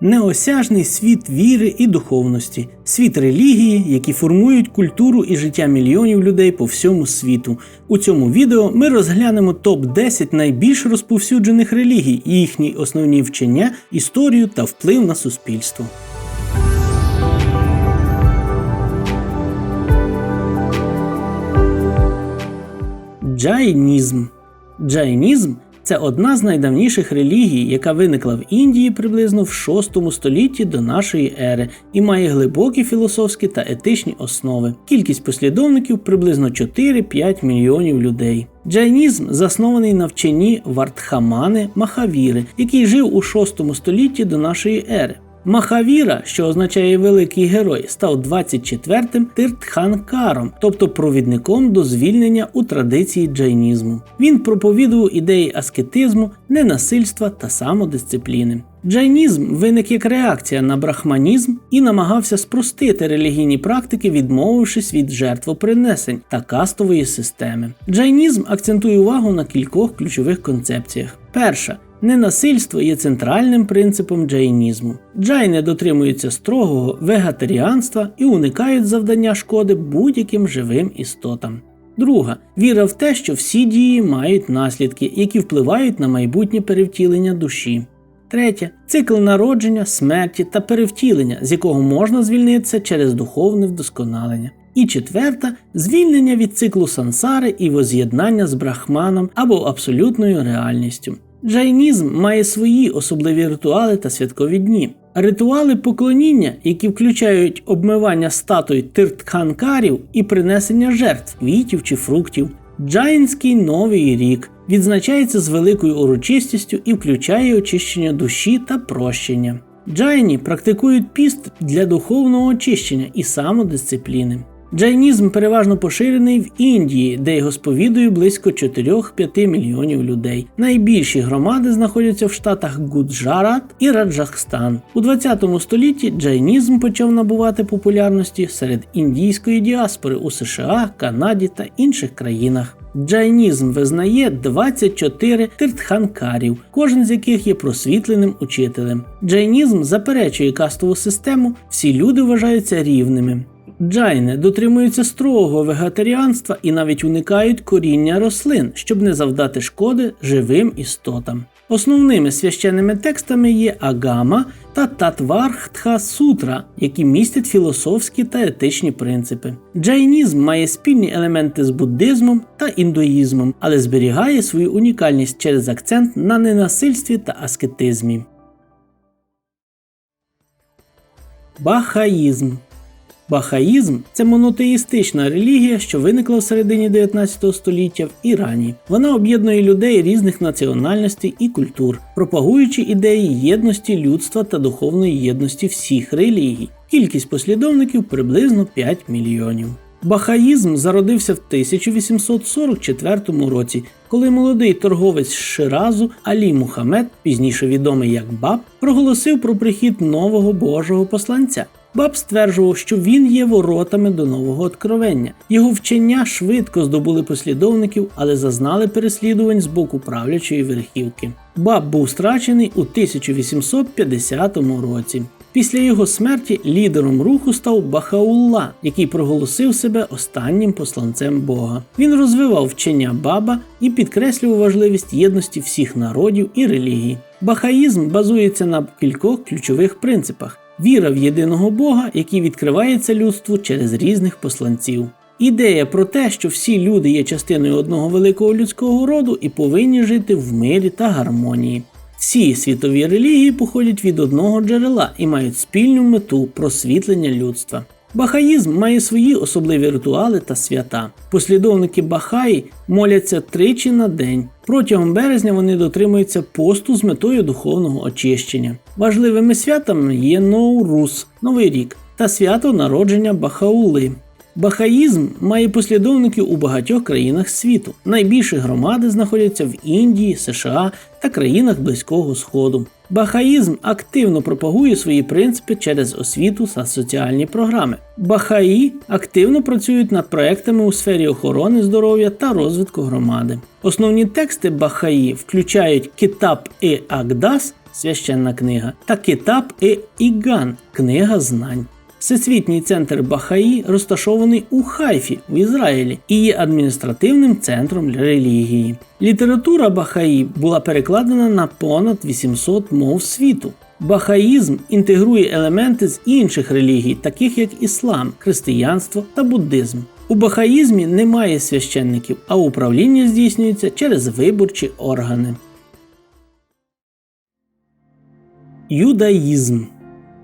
Неосяжний світ віри і духовності, світ релігії, які формують культуру і життя мільйонів людей по всьому світу. У цьому відео ми розглянемо топ 10 найбільш розповсюджених релігій, їхні основні вчення, історію та вплив на суспільство. Джайнізм. Джайнізм це одна з найдавніших релігій, яка виникла в Індії приблизно в 6 столітті до нашої ери і має глибокі філософські та етичні основи. Кількість послідовників приблизно 4-5 мільйонів людей. Джайнізм заснований на вченні Вартхамани Махавіри, який жив у 6 столітті до нашої ери. Махавіра, що означає великий герой, став 24-м Тиртханкаром, тобто провідником до звільнення у традиції джайнізму. Він проповідував ідеї аскетизму, ненасильства та самодисципліни. Джайнізм виник як реакція на брахманізм і намагався спростити релігійні практики, відмовившись від жертвопринесень та кастової системи. Джайнізм акцентує увагу на кількох ключових концепціях. Перша Ненасильство є центральним принципом джайнізму. Джайни дотримуються строгого вегетаріанства і уникають завдання шкоди будь-яким живим істотам. Друга віра в те, що всі дії мають наслідки, які впливають на майбутнє перевтілення душі. Третє цикл народження, смерті та перевтілення, з якого можна звільнитися через духовне вдосконалення. І четверта звільнення від циклу сансари і воз'єднання з брахманом або абсолютною реальністю. Джайнізм має свої особливі ритуали та святкові дні. Ритуали поклоніння, які включають обмивання статуй тиртканкарів і принесення жертв, квітів чи фруктів. Джайнський новий рік відзначається з великою урочистістю і включає очищення душі та прощення. Джайні практикують піст для духовного очищення і самодисципліни. Джайнізм переважно поширений в Індії, де його сповідує близько 4-5 мільйонів людей. Найбільші громади знаходяться в штатах Гуджарат і Раджахстан. У 20 столітті джайнізм почав набувати популярності серед індійської діаспори у США, Канаді та інших країнах. Джайнізм визнає 24 тиртханкарів, кожен з яких є просвітленим учителем. Джайнізм заперечує кастову систему, всі люди вважаються рівними. Джайни дотримуються строгого вегетаріанства і навіть уникають коріння рослин, щоб не завдати шкоди живим істотам. Основними священними текстами є Агама та Татвархтха Сутра, які містять філософські та етичні принципи. Джайнізм має спільні елементи з буддизмом та індуїзмом, але зберігає свою унікальність через акцент на ненасильстві та аскетизмі. Бахаїзм Бахаїзм це монотеїстична релігія, що виникла в середині 19 століття в Ірані. Вона об'єднує людей різних національностей і культур, пропагуючи ідеї єдності людства та духовної єдності всіх релігій. Кількість послідовників приблизно 5 мільйонів. Бахаїзм зародився в 1844 році, коли молодий торговець Ширазу Алі Мухаммед, пізніше відомий як Баб, проголосив про прихід нового Божого посланця. Баб стверджував, що він є воротами до нового откровення. Його вчення швидко здобули послідовників, але зазнали переслідувань з боку правлячої верхівки. Баб був страчений у 1850 році. Після його смерті лідером руху став Бахаулла, який проголосив себе останнім посланцем Бога. Він розвивав вчення баба і підкреслював важливість єдності всіх народів і релігій. Бахаїзм базується на кількох ключових принципах віра в єдиного Бога, який відкривається людству через різних посланців. Ідея про те, що всі люди є частиною одного великого людського роду і повинні жити в мирі та гармонії. Всі світові релігії походять від одного джерела і мають спільну мету просвітлення людства. Бахаїзм має свої особливі ритуали та свята. Послідовники Бахаї моляться тричі на день. Протягом березня вони дотримуються посту з метою духовного очищення. Важливими святами є Ноурус, Новий рік та свято народження Бахаули. Бахаїзм має послідовників у багатьох країнах світу. Найбільші громади знаходяться в Індії, США та країнах Близького Сходу. Бахаїзм активно пропагує свої принципи через освіту та соціальні програми. Бахаї активно працюють над проектами у сфері охорони здоров'я та розвитку громади. Основні тексти Бахаї включають Китап і Агдас, священна книга, та Китаб і Іган книга знань. Всесвітній центр Бахаї розташований у Хайфі в Ізраїлі і є адміністративним центром релігії. Література Бахаї була перекладена на понад 800 мов світу. Бахаїзм інтегрує елементи з інших релігій, таких як іслам, християнство та буддизм. У бахаїзмі немає священників, а управління здійснюється через виборчі органи. Юдаїзм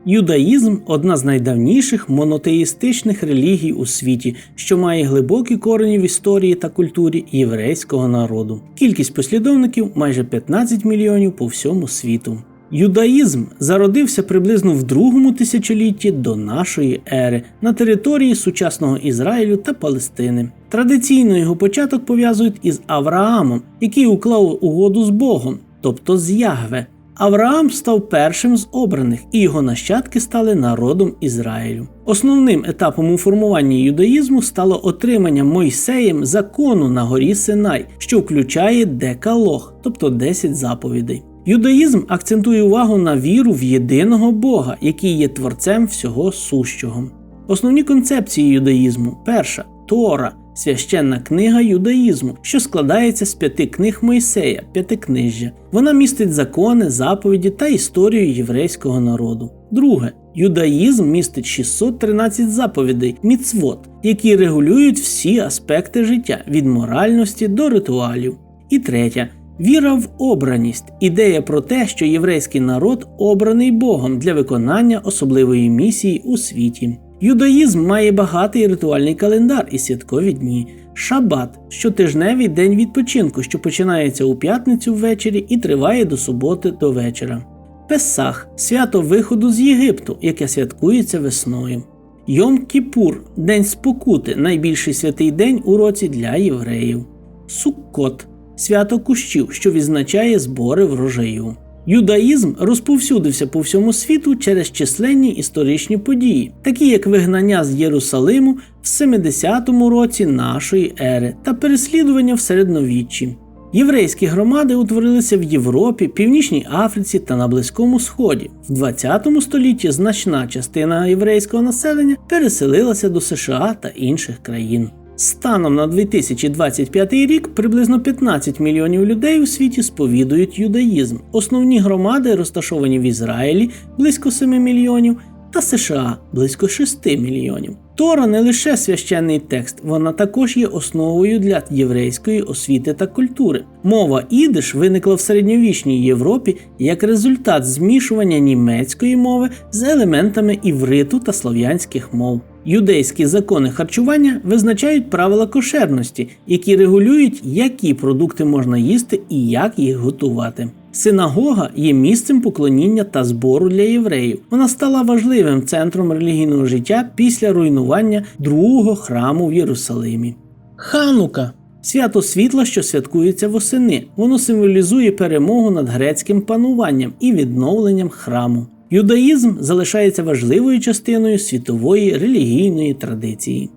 Юдаїзм одна з найдавніших монотеїстичних релігій у світі, що має глибокі корені в історії та культурі єврейського народу. Кількість послідовників майже 15 мільйонів по всьому світу. Юдаїзм зародився приблизно в другому тисячолітті до нашої ери на території сучасного Ізраїлю та Палестини. Традиційно його початок пов'язують із Авраамом, який уклав угоду з Богом, тобто з Ягве. Авраам став першим з обраних, і його нащадки стали народом Ізраїлю. Основним етапом у формуванні юдаїзму стало отримання Мойсеєм закону на горі Синай, що включає декалог, тобто 10 заповідей. Юдаїзм акцентує увагу на віру в єдиного Бога, який є творцем всього сущого. Основні концепції юдаїзму: перша Тора, священна книга юдаїзму, що складається з п'яти книг Мойсея, п'ятикнижжя. Вона містить закони, заповіді та історію єврейського народу. Друге, юдаїзм містить 613 заповідей, міцвот, які регулюють всі аспекти життя від моральності до ритуалів. І третя. Віра в обраність ідея про те, що єврейський народ обраний Богом для виконання особливої місії у світі. Юдаїзм має багатий ритуальний календар і святкові дні. Шабат щотижневий день відпочинку, що починається у п'ятницю ввечері і триває до суботи до вечора. Песах свято виходу з Єгипту, яке святкується весною. Йом Кіпур день спокути, найбільший святий день у році для євреїв. Суккот свято кущів, що відзначає збори врожаю. Юдаїзм розповсюдився по всьому світу через численні історичні події, такі як вигнання з Єрусалиму в 70-му році нашої ери та переслідування в середньовіччі. Єврейські громади утворилися в Європі, Північній Африці та на Близькому Сході. В 20 столітті значна частина єврейського населення переселилася до США та інших країн. Станом на 2025 рік приблизно 15 мільйонів людей у світі сповідують юдаїзм. Основні громади розташовані в Ізраїлі близько 7 мільйонів та США близько 6 мільйонів. Тора не лише священний текст, вона також є основою для єврейської освіти та культури. Мова ідиш виникла в середньовічній Європі як результат змішування німецької мови з елементами івриту та слов'янських мов. Юдейські закони харчування визначають правила кошерності, які регулюють, які продукти можна їсти і як їх готувати. Синагога є місцем поклоніння та збору для євреїв. Вона стала важливим центром релігійного життя після руйнування другого храму в Єрусалимі. Ханука свято світла, що святкується восени. Воно символізує перемогу над грецьким пануванням і відновленням храму. Юдаїзм залишається важливою частиною світової релігійної традиції.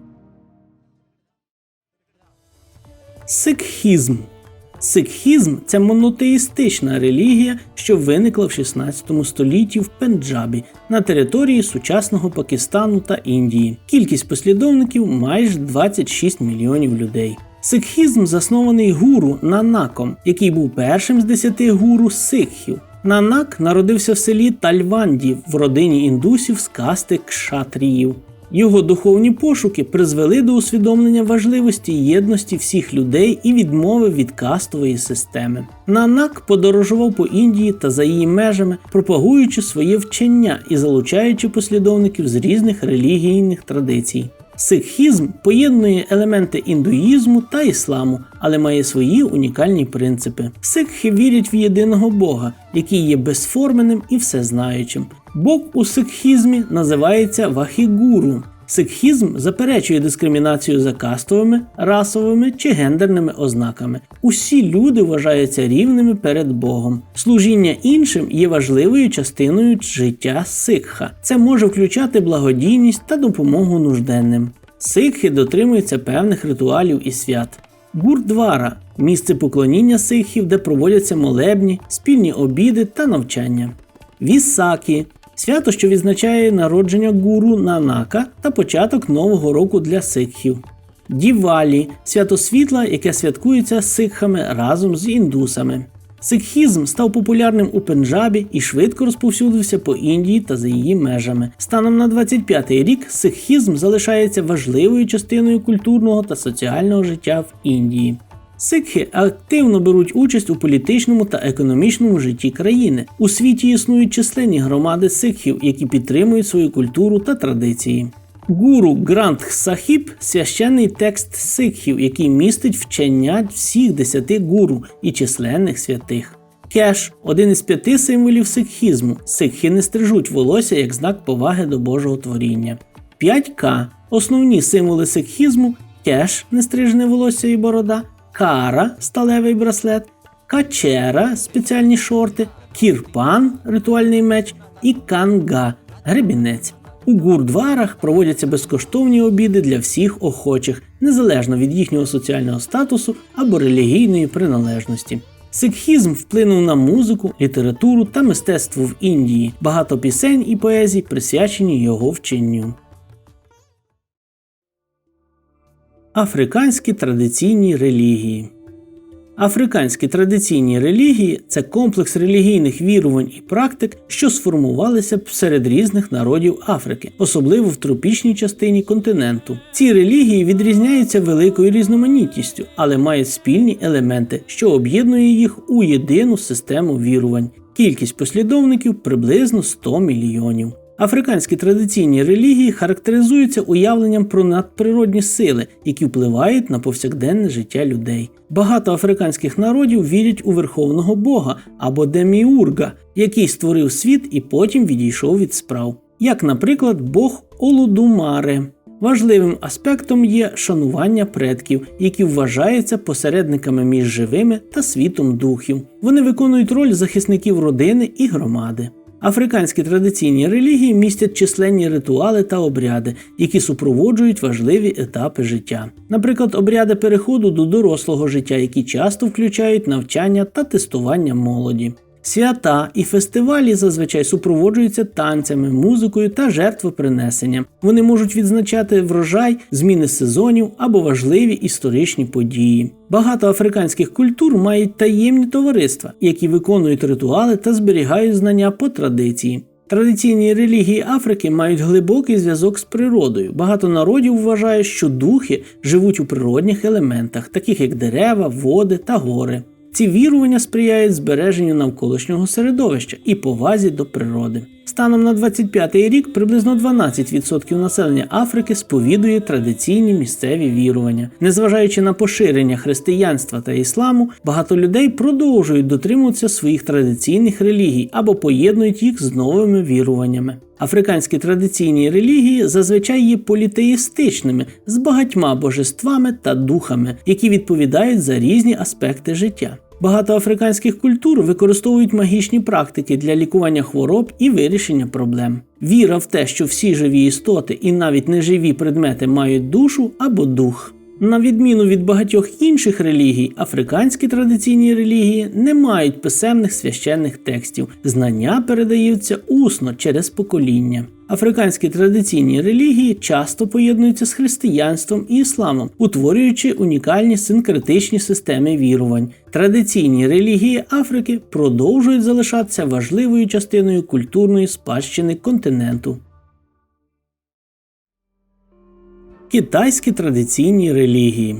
Сикхізм Сикхізм це монотеїстична релігія, що виникла в 16 столітті в Пенджабі на території сучасного Пакистану та Індії. Кількість послідовників майже 26 мільйонів людей. Сикхізм заснований гуру Нанаком, який був першим з десяти гуру сикхів. Нанак народився в селі Тальванді в родині індусів з касти кшатріїв. Його духовні пошуки призвели до усвідомлення важливості єдності всіх людей і відмови від кастової системи. Нанак подорожував по Індії та за її межами, пропагуючи своє вчення і залучаючи послідовників з різних релігійних традицій. Сикхізм поєднує елементи індуїзму та ісламу, але має свої унікальні принципи. Сикхи вірять в єдиного Бога, який є безформеним і всезнаючим. Бог у сикхізмі називається Вахігуру. Сикхізм заперечує дискримінацію за кастовими, расовими чи гендерними ознаками. Усі люди вважаються рівними перед Богом. Служіння іншим є важливою частиною життя сикха. Це може включати благодійність та допомогу нужденним. Сикхи дотримуються певних ритуалів і свят. Гурдвара місце поклоніння сикхів, де проводяться молебні, спільні обіди та навчання. Вісакі свято, що відзначає народження гуру Нанака та початок нового року для сикхів. Дівалі свято світла, яке святкується сикхами разом з індусами. Сикхізм став популярним у Пенджабі і швидко розповсюдився по Індії та за її межами. Станом на 25-й рік сикхізм залишається важливою частиною культурного та соціального життя в Індії. Сикхи активно беруть участь у політичному та економічному житті країни. У світі існують численні громади сикхів, які підтримують свою культуру та традиції. Гуру Грантх Сахіб священний текст сикхів, який містить вчення всіх десяти гуру і численних святих. Кеш один із п'яти символів сикхізму. Сикхи не стрижуть волосся як знак поваги до Божого творіння. 5К основні символи сикхізму кеш нестрижене волосся і борода, кара сталевий браслет, качера спеціальні шорти, кірпан ритуальний меч і канга гребінець. У гурдварах проводяться безкоштовні обіди для всіх охочих, незалежно від їхнього соціального статусу або релігійної приналежності. Сикхізм вплинув на музику, літературу та мистецтво в Індії. Багато пісень і поезій присвячені його вченню. Африканські традиційні релігії Африканські традиційні релігії це комплекс релігійних вірувань і практик, що сформувалися серед різних народів Африки, особливо в тропічній частині континенту. Ці релігії відрізняються великою різноманітністю, але мають спільні елементи, що об'єднує їх у єдину систему вірувань. Кількість послідовників приблизно 100 мільйонів. Африканські традиційні релігії характеризуються уявленням про надприродні сили, які впливають на повсякденне життя людей. Багато африканських народів вірять у верховного бога або деміурга, який створив світ і потім відійшов від справ, як, наприклад, Бог Олудумаре. Важливим аспектом є шанування предків, які вважаються посередниками між живими та світом духів. Вони виконують роль захисників родини і громади. Африканські традиційні релігії містять численні ритуали та обряди, які супроводжують важливі етапи життя. Наприклад, обряди переходу до дорослого життя, які часто включають навчання та тестування молоді. Свята і фестивалі зазвичай супроводжуються танцями, музикою та жертвопринесенням. Вони можуть відзначати врожай, зміни сезонів або важливі історичні події. Багато африканських культур мають таємні товариства, які виконують ритуали та зберігають знання по традиції. Традиційні релігії Африки мають глибокий зв'язок з природою. Багато народів вважає, що духи живуть у природних елементах, таких як дерева, води та гори. Ці вірування сприяють збереженню навколишнього середовища і повазі до природи. Станом на 25-й рік приблизно 12% населення Африки сповідує традиційні місцеві вірування. Незважаючи на поширення християнства та ісламу, багато людей продовжують дотримуватися своїх традиційних релігій або поєднують їх з новими віруваннями. Африканські традиційні релігії зазвичай є політеїстичними з багатьма божествами та духами, які відповідають за різні аспекти життя. Багато африканських культур використовують магічні практики для лікування хвороб і вирішення проблем. Віра в те, що всі живі істоти і навіть неживі предмети мають душу або дух. На відміну від багатьох інших релігій, африканські традиційні релігії не мають писемних священних текстів, знання передаються усно через покоління. Африканські традиційні релігії часто поєднуються з християнством і ісламом, утворюючи унікальні синкретичні системи вірувань. Традиційні релігії Африки продовжують залишатися важливою частиною культурної спадщини континенту. Китайські традиційні релігії.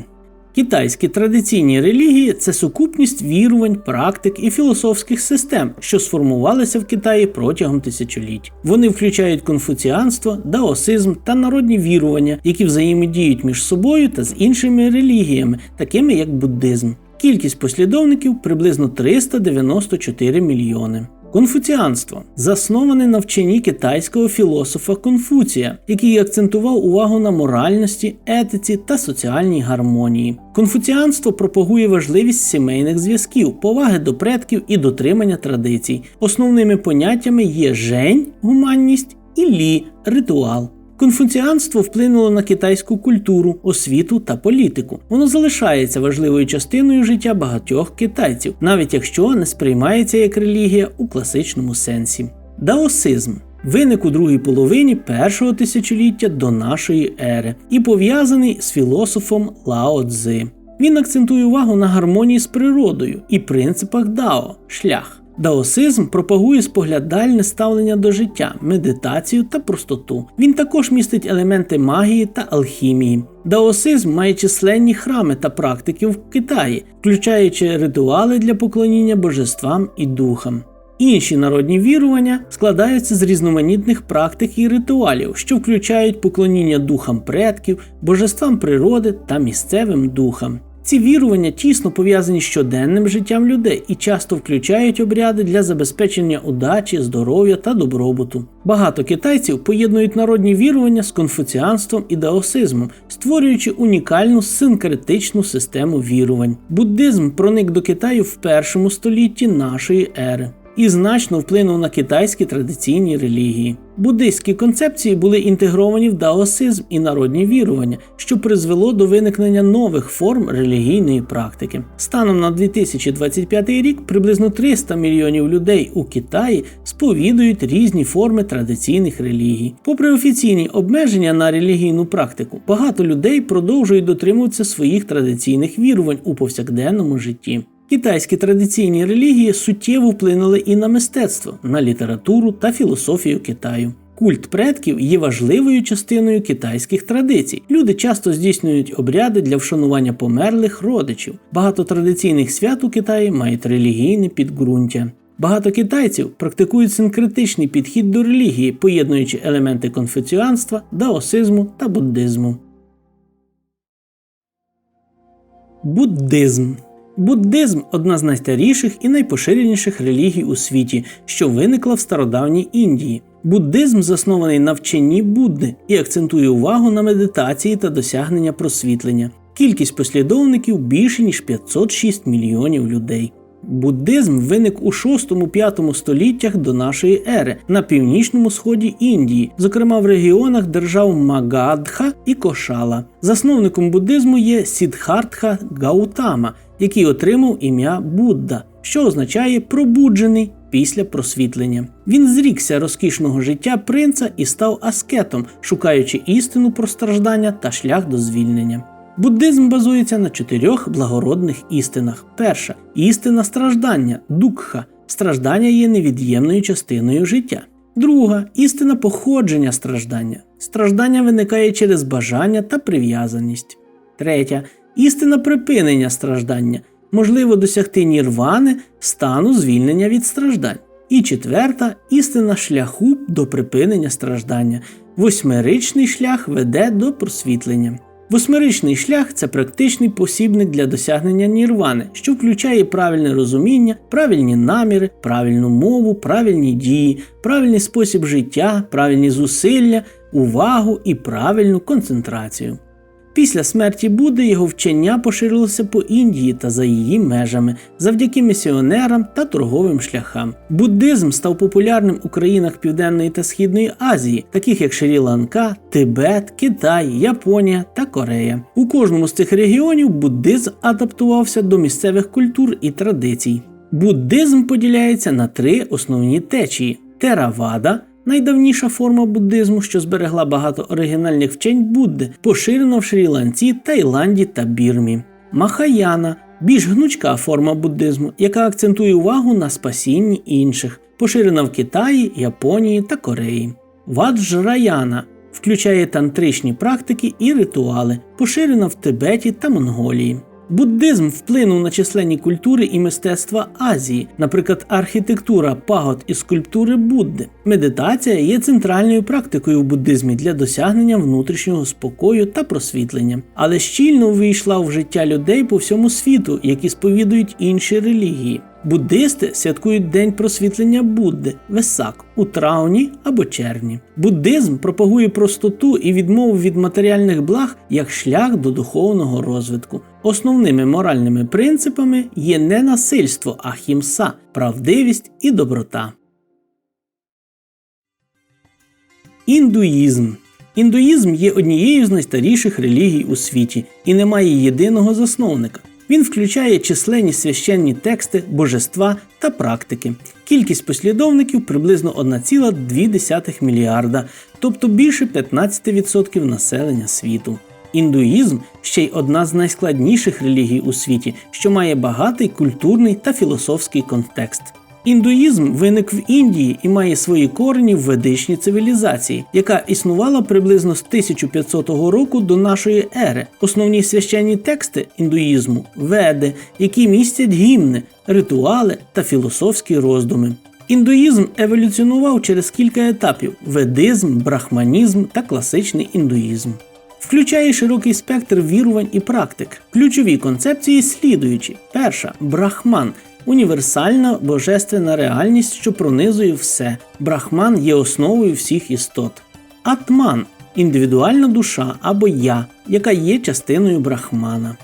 Китайські традиційні релігії це сукупність вірувань, практик і філософських систем, що сформувалися в Китаї протягом тисячоліть. Вони включають конфуціанство, даосизм та народні вірування, які взаємодіють між собою та з іншими релігіями, такими як буддизм. Кількість послідовників приблизно 394 мільйони. Конфуціанство засноване на вченні китайського філософа Конфуція, який акцентував увагу на моральності, етиці та соціальній гармонії. Конфуціанство пропагує важливість сімейних зв'язків, поваги до предків і дотримання традицій. Основними поняттями є жень гуманність і лі ритуал. Конфуціанство вплинуло на китайську культуру, освіту та політику. Воно залишається важливою частиною життя багатьох китайців, навіть якщо не сприймається як релігія у класичному сенсі. Даосизм виник у другій половині першого тисячоліття до нашої ери і пов'язаний з філософом Лао Цзи. Він акцентує увагу на гармонії з природою і принципах Дао шлях. Даосизм пропагує споглядальне ставлення до життя, медитацію та простоту. Він також містить елементи магії та алхімії. Даосизм має численні храми та практики в Китаї, включаючи ритуали для поклоніння божествам і духам. Інші народні вірування складаються з різноманітних практик і ритуалів, що включають поклоніння духам предків, божествам природи та місцевим духам. Ці вірування тісно пов'язані з щоденним життям людей і часто включають обряди для забезпечення удачі, здоров'я та добробуту. Багато китайців поєднують народні вірування з конфуціанством і даосизмом, створюючи унікальну синкретичну систему вірувань. Буддизм проник до Китаю в першому столітті нашої ери і значно вплинув на китайські традиційні релігії. Буддистські концепції були інтегровані в даосизм і народні вірування, що призвело до виникнення нових форм релігійної практики. Станом на 2025 рік приблизно 300 мільйонів людей у Китаї сповідують різні форми традиційних релігій. Попри офіційні обмеження на релігійну практику, багато людей продовжують дотримуватися своїх традиційних вірувань у повсякденному житті. Китайські традиційні релігії суттєво вплинули і на мистецтво, на літературу та філософію Китаю. Культ предків є важливою частиною китайських традицій. Люди часто здійснюють обряди для вшанування померлих родичів. Багато традиційних свят у Китаї мають релігійне підґрунтя. Багато китайців практикують синкретичний підхід до релігії, поєднуючи елементи конфуціанства, даосизму та буддизму. Буддизм Буддизм одна з найстаріших і найпоширеніших релігій у світі, що виникла в стародавній Індії. Буддизм заснований на вченні Будди і акцентує увагу на медитації та досягнення просвітлення. Кількість послідовників більше ніж 506 мільйонів людей. Буддизм виник у 6-5 століттях до нашої ери на північному сході Індії, зокрема в регіонах держав Магадха і Кошала. Засновником буддизму є Сідхартха Гаутама, який отримав ім'я Будда, що означає пробуджений після просвітлення. Він зрікся розкішного життя принца і став аскетом, шукаючи істину про страждання та шлях до звільнення. Буддизм базується на чотирьох благородних істинах. Перша істина страждання, дукха. Страждання є невід'ємною частиною життя. Друга істина походження страждання. Страждання виникає через бажання та прив'язаність. Третя істина припинення страждання. Можливо досягти нірвани, стану звільнення від страждань. І четверта істина шляху до припинення страждання. Восьмиричний шлях веде до просвітлення. Восьмиричний шлях це практичний посібник для досягнення нірвани, що включає правильне розуміння, правильні наміри, правильну мову, правильні дії, правильний спосіб життя, правильні зусилля, увагу і правильну концентрацію. Після смерті Будди його вчення поширилося по Індії та за її межами завдяки місіонерам та торговим шляхам. Буддизм став популярним у країнах Південної та Східної Азії, таких як Шрі-Ланка, Тибет, Китай, Японія та Корея. У кожному з цих регіонів буддизм адаптувався до місцевих культур і традицій. Буддизм поділяється на три основні течії: Теравада найдавніша форма буддизму, що зберегла багато оригінальних вчень Будди, поширена в Шрі-Ланці, Таїланді та Бірмі. Махаяна більш гнучка форма буддизму, яка акцентує увагу на спасінні інших, поширена в Китаї, Японії та Кореї. Ваджраяна включає тантричні практики і ритуали, поширена в Тибеті та Монголії. Буддизм вплинув на численні культури і мистецтва Азії, наприклад, архітектура пагод і скульптури Будди. Медитація є центральною практикою в буддизмі для досягнення внутрішнього спокою та просвітлення, але щільно увійшла в життя людей по всьому світу, які сповідують інші релігії. Буддисти святкують День просвітлення Будди Весак у травні або червні. Буддизм пропагує простоту і відмову від матеріальних благ як шлях до духовного розвитку. Основними моральними принципами є не насильство, а хімса, правдивість і доброта. Індуїзм Індуїзм є однією з найстаріших релігій у світі і не має єдиного засновника. Він включає численні священні тексти, божества та практики. Кількість послідовників приблизно 1,2 мільярда, тобто більше 15% населення світу. Індуїзм ще й одна з найскладніших релігій у світі, що має багатий культурний та філософський контекст. Індуїзм виник в Індії і має свої корені в ведичній цивілізації, яка існувала приблизно з 1500 року до нашої ери. Основні священні тексти індуїзму веди, які містять гімни, ритуали та філософські роздуми. Індуїзм еволюціонував через кілька етапів: ведизм, брахманізм та класичний індуїзм. Включає широкий спектр вірувань і практик. Ключові концепції слідуючі: перша брахман універсальна божественна реальність, що пронизує все. Брахман є основою всіх істот. Атман індивідуальна душа або я, яка є частиною брахмана.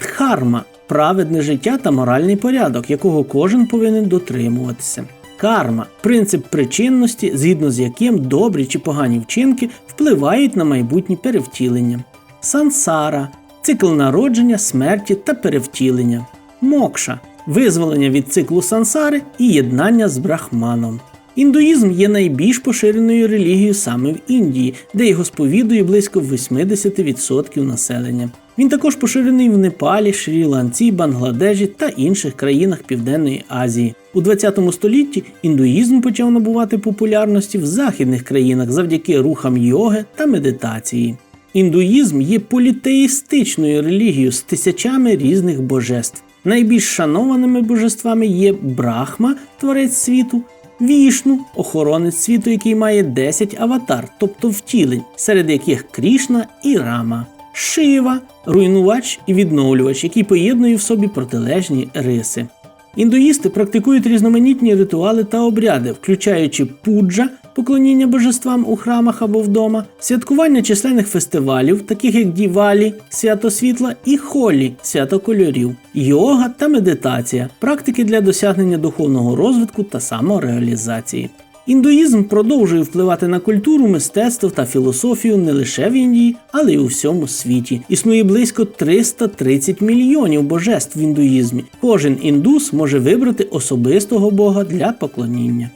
Дхарма праведне життя та моральний порядок, якого кожен повинен дотримуватися. Карма принцип причинності, згідно з яким добрі чи погані вчинки впливають на майбутні перевтілення. Сансара цикл народження, смерті та перевтілення. Мокша визволення від циклу сансари і єднання з брахманом. Індуїзм є найбільш поширеною релігією саме в Індії, де його сповідує близько 80% населення. Він також поширений в Непалі, Шрі-Ланці, Бангладежі та інших країнах Південної Азії. У 20 столітті індуїзм почав набувати популярності в західних країнах завдяки рухам йоги та медитації. Індуїзм є політеїстичною релігією з тисячами різних божеств. Найбільш шанованими божествами є Брахма, творець світу, Вішну, охоронець світу, який має 10 аватар, тобто втілень, серед яких Крішна і Рама, Шива, руйнувач і відновлювач, який поєднує в собі протилежні риси. Індуїсти практикують різноманітні ритуали та обряди, включаючи пуджа, поклоніння божествам у храмах або вдома, святкування численних фестивалів, таких як Дівалі, свято світла і холі, свято кольорів, йога та медитація, практики для досягнення духовного розвитку та самореалізації. Індуїзм продовжує впливати на культуру, мистецтво та філософію не лише в Індії, але й у всьому світі. Існує близько 330 мільйонів божеств в індуїзмі. Кожен індус може вибрати особистого бога для поклоніння.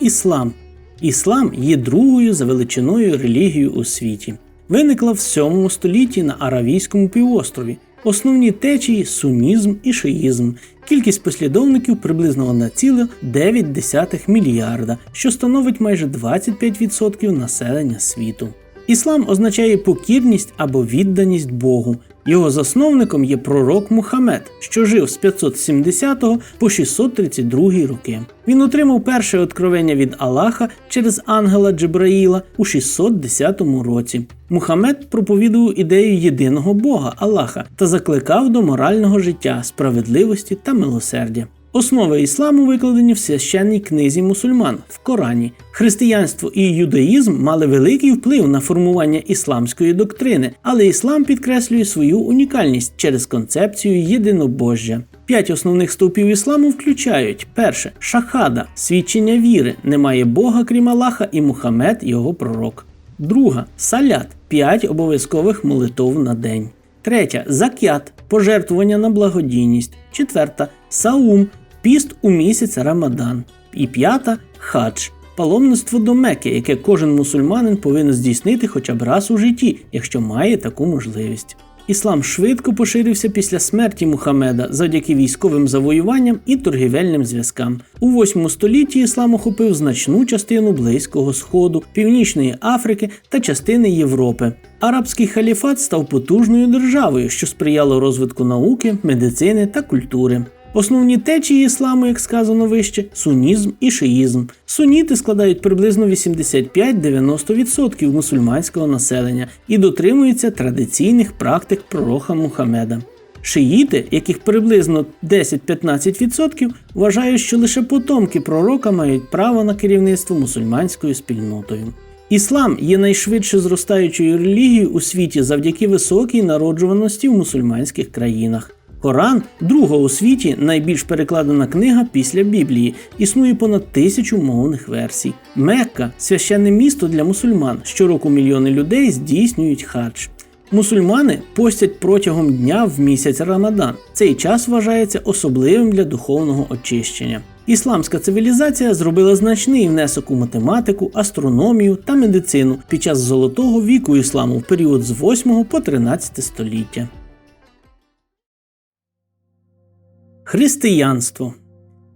Іслам. Іслам є другою за величиною релігією у світі. Виникла в 7 столітті на Аравійському півострові. Основні течії сунізм і шиїзм. Кількість послідовників приблизно 1,9 мільярда, що становить майже 25% населення світу. Іслам означає покірність або відданість Богу. Його засновником є пророк Мухаммед, що жив з 570 по 632 роки. Він отримав перше откровення від Аллаха через ангела Джебраїла у 610 році. Мухаммед проповідував ідею єдиного Бога Аллаха та закликав до морального життя, справедливості та милосердя. Основи ісламу викладені в священній книзі мусульман в Корані. Християнство і юдаїзм мали великий вплив на формування ісламської доктрини, але іслам підкреслює свою унікальність через концепцію єдинобожжя. П'ять основних стовпів ісламу включають: перше шахада, свідчення віри, немає Бога крім Аллаха і Мухаммед, його пророк. Друга салят п'ять обов'язкових молитов на день. Третя закят пожертвування на благодійність. Четверта саум піст у місяць Рамадан. І п'ята хадж паломництво до Мекки, яке кожен мусульманин повинен здійснити хоча б раз у житті, якщо має таку можливість. Іслам швидко поширився після смерті Мухаммеда завдяки військовим завоюванням і торгівельним зв'язкам. У 8 столітті іслам охопив значну частину Близького Сходу, Північної Африки та частини Європи. Арабський халіфат став потужною державою, що сприяло розвитку науки, медицини та культури. Основні течії ісламу, як сказано вище, сунізм і шиїзм. Суніти складають приблизно 85-90% мусульманського населення і дотримуються традиційних практик пророка Мухаммеда. Шиїти, яких приблизно 10-15%, вважають, що лише потомки пророка мають право на керівництво мусульманською спільнотою. Іслам є найшвидше зростаючою релігією у світі завдяки високій народжуваності в мусульманських країнах. Коран друга у світі найбільш перекладена книга після Біблії. Існує понад тисячу мовних версій. Мекка священне місто для мусульман. Щороку мільйони людей здійснюють хадж. Мусульмани постять протягом дня в місяць Рамадан. Цей час вважається особливим для духовного очищення. Ісламська цивілізація зробила значний внесок у математику, астрономію та медицину під час золотого віку ісламу в період з 8 по 13 століття. Християнство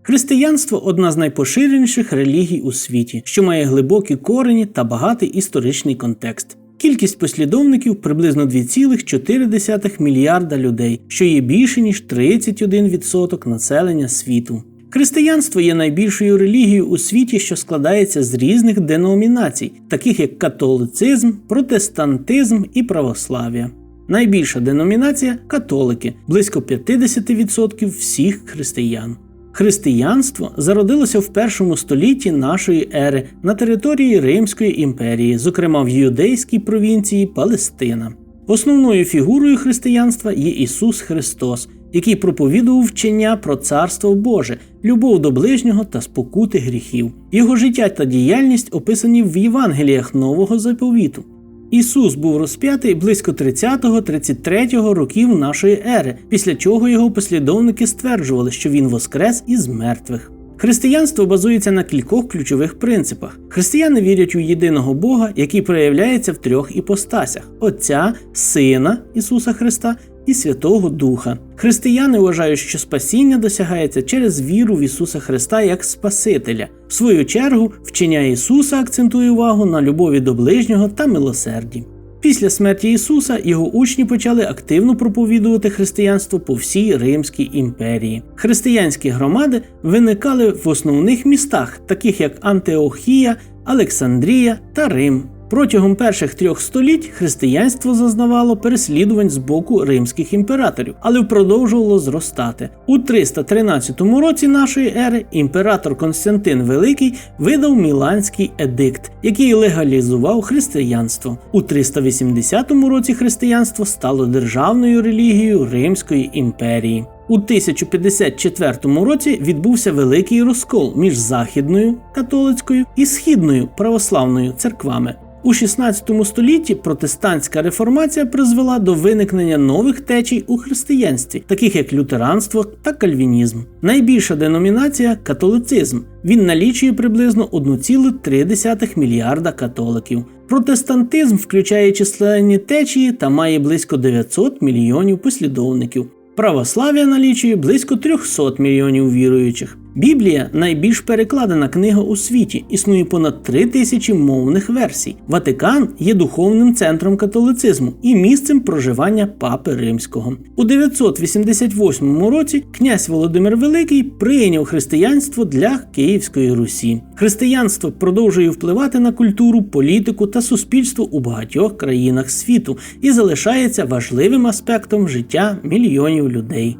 Християнство одна з найпоширеніших релігій у світі, що має глибокі корені та багатий історичний контекст. Кількість послідовників приблизно 2,4 мільярда людей, що є більше ніж 31% населення світу. Християнство є найбільшою релігією у світі, що складається з різних деномінацій, таких як католицизм, протестантизм і православ'я. Найбільша деномінація католики, близько 50% всіх християн. Християнство зародилося в першому столітті нашої ери на території Римської імперії, зокрема в юдейській провінції Палестина. Основною фігурою християнства є Ісус Христос, який проповідував вчення про царство Боже, любов до ближнього та спокути гріхів. Його життя та діяльність описані в Євангеліях Нового заповіту. Ісус був розп'ятий близько 30-33 років нашої ери, після чого його послідовники стверджували, що він воскрес із мертвих. Християнство базується на кількох ключових принципах. Християни вірять у єдиного Бога, який проявляється в трьох іпостасях: Отця, Сина Ісуса Христа і Святого Духа. Християни вважають, що спасіння досягається через віру в Ісуса Христа як Спасителя. В свою чергу, вчення Ісуса акцентує увагу на любові до ближнього та милосерді. Після смерті Ісуса його учні почали активно проповідувати християнство по всій Римській імперії. Християнські громади виникали в основних містах, таких як Антиохія, Олександрія та Рим. Протягом перших трьох століть християнство зазнавало переслідувань з боку римських імператорів, але продовжувало зростати. У 313 році нашої ери імператор Константин Великий видав Міланський едикт, який легалізував християнство. У 380 році християнство стало державною релігією Римської імперії. У 1054 році відбувся великий розкол між західною католицькою і східною православною церквами. У 16 столітті протестантська реформація призвела до виникнення нових течій у християнстві, таких як лютеранство та кальвінізм. Найбільша деномінація католицизм. Він налічує приблизно 1,3 мільярда католиків. Протестантизм включає численні течії та має близько 900 мільйонів послідовників. Православ'я налічує близько 300 мільйонів віруючих. Біблія найбільш перекладена книга у світі, існує понад 3 тисячі мовних версій. Ватикан є духовним центром католицизму і місцем проживання папи римського. У 988 році князь Володимир Великий прийняв християнство для Київської Русі. Християнство продовжує впливати на культуру, політику та суспільство у багатьох країнах світу і залишається важливим аспектом життя мільйонів людей.